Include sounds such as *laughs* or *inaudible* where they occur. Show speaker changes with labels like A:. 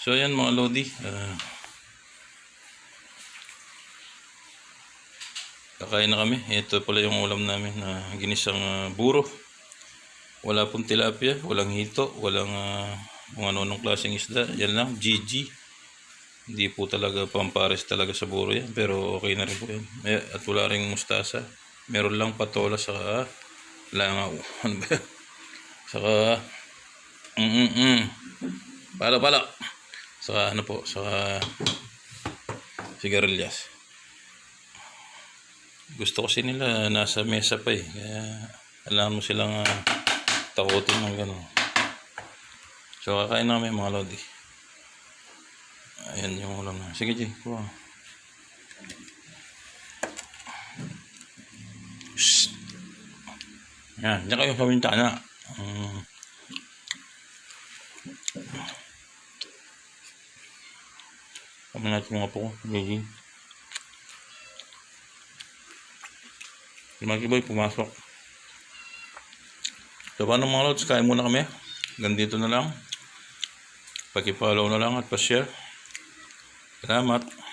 A: So ayan mga Lodi. ah, kakain na kami. Ito pala yung ulam namin na ginisang ah, buro. Wala pong tilapia, walang hito, walang ah, kung ano nung klaseng isda. Yan lang, GG. Hindi po talaga pampares talaga sa buro yan. Pero okay na rin po yan. Eh, At wala rin mustasa. Meron lang patola sa langaw. *laughs* Ano ba yan? Saka, mm mm Saka ano po, saka sigarilyas. Gusto kasi nila nasa mesa pa eh. Kaya alam mo silang ah, takutin ng gano'n. So kakain namin mga lodi. Ayan yung ulam na. Sige Jay, kuha. Yan, diyan kayo sa bintana. Mm. Kami natin mga po, Gigi. Si Mikey Boy pumasok. So paano mga lods, kain muna kami. Gandito na lang. Paki-follow na lang at pa-share. Salamat.